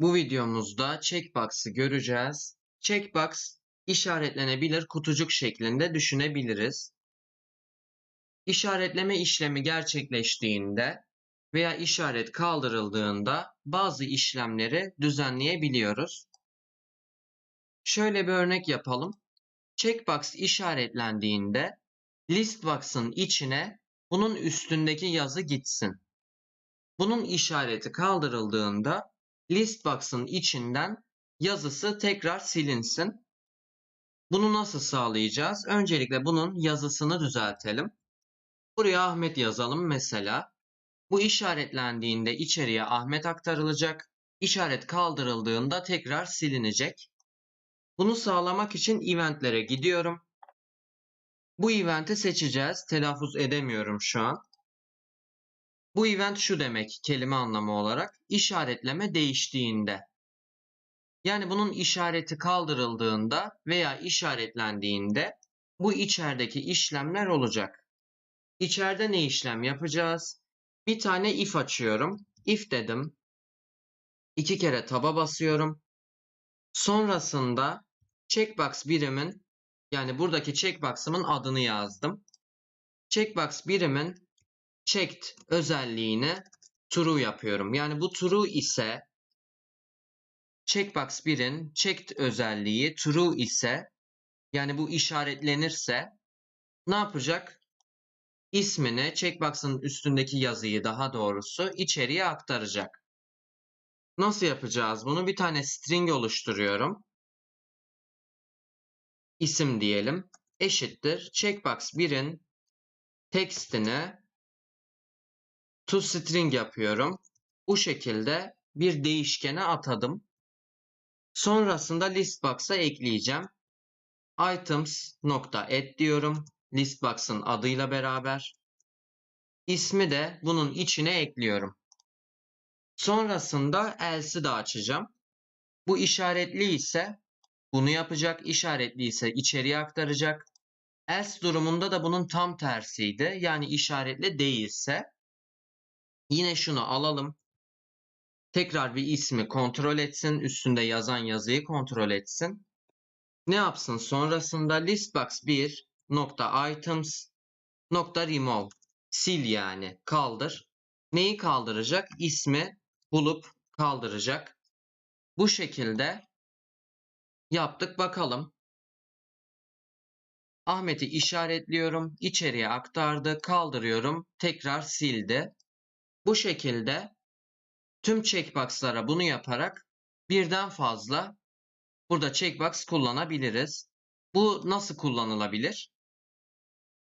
Bu videomuzda checkbox'ı göreceğiz. Checkbox işaretlenebilir kutucuk şeklinde düşünebiliriz. İşaretleme işlemi gerçekleştiğinde veya işaret kaldırıldığında bazı işlemleri düzenleyebiliyoruz. Şöyle bir örnek yapalım. Checkbox işaretlendiğinde listbox'ın içine bunun üstündeki yazı gitsin. Bunun işareti kaldırıldığında listbox'ın içinden yazısı tekrar silinsin. Bunu nasıl sağlayacağız? Öncelikle bunun yazısını düzeltelim. Buraya Ahmet yazalım mesela. Bu işaretlendiğinde içeriye Ahmet aktarılacak. İşaret kaldırıldığında tekrar silinecek. Bunu sağlamak için eventlere gidiyorum. Bu eventi seçeceğiz. Telaffuz edemiyorum şu an. Bu event şu demek kelime anlamı olarak işaretleme değiştiğinde. Yani bunun işareti kaldırıldığında veya işaretlendiğinde bu içerideki işlemler olacak. İçeride ne işlem yapacağız? Bir tane if açıyorum. If dedim. İki kere taba basıyorum. Sonrasında checkbox birimin yani buradaki checkbox'ımın adını yazdım. Checkbox birimin checked özelliğini true yapıyorum. Yani bu true ise checkbox 1'in checked özelliği true ise yani bu işaretlenirse ne yapacak? İsmini checkbox'ın üstündeki yazıyı daha doğrusu içeriye aktaracak. Nasıl yapacağız bunu? Bir tane string oluşturuyorum. İsim diyelim. Eşittir. Checkbox 1'in tekstini toString yapıyorum. Bu şekilde bir değişkene atadım. Sonrasında listbox'a ekleyeceğim. items.add diyorum. Listbox'ın adıyla beraber. İsmi de bunun içine ekliyorum. Sonrasında else'i de açacağım. Bu işaretli ise bunu yapacak. İşaretli ise içeriye aktaracak. Else durumunda da bunun tam tersiydi. Yani işaretli değilse yine şunu alalım. Tekrar bir ismi kontrol etsin. Üstünde yazan yazıyı kontrol etsin. Ne yapsın? Sonrasında listbox 1 nokta items remove sil yani kaldır. Neyi kaldıracak? İsmi bulup kaldıracak. Bu şekilde yaptık bakalım. Ahmet'i işaretliyorum. içeriye aktardı. Kaldırıyorum. Tekrar sildi. Bu şekilde tüm checkbox'lara bunu yaparak birden fazla burada checkbox kullanabiliriz. Bu nasıl kullanılabilir?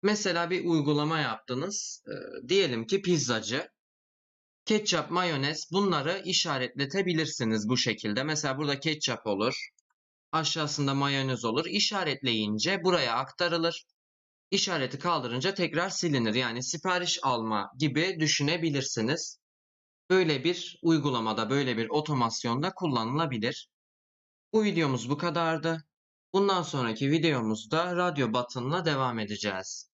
Mesela bir uygulama yaptınız. Ee, diyelim ki pizzacı. Ketçap, mayonez bunları işaretletebilirsiniz bu şekilde. Mesela burada ketçap olur. Aşağısında mayonez olur. İşaretleyince buraya aktarılır. İşareti kaldırınca tekrar silinir. Yani sipariş alma gibi düşünebilirsiniz. Böyle bir uygulamada, böyle bir otomasyonda kullanılabilir. Bu videomuz bu kadardı. Bundan sonraki videomuzda radyo batınla devam edeceğiz.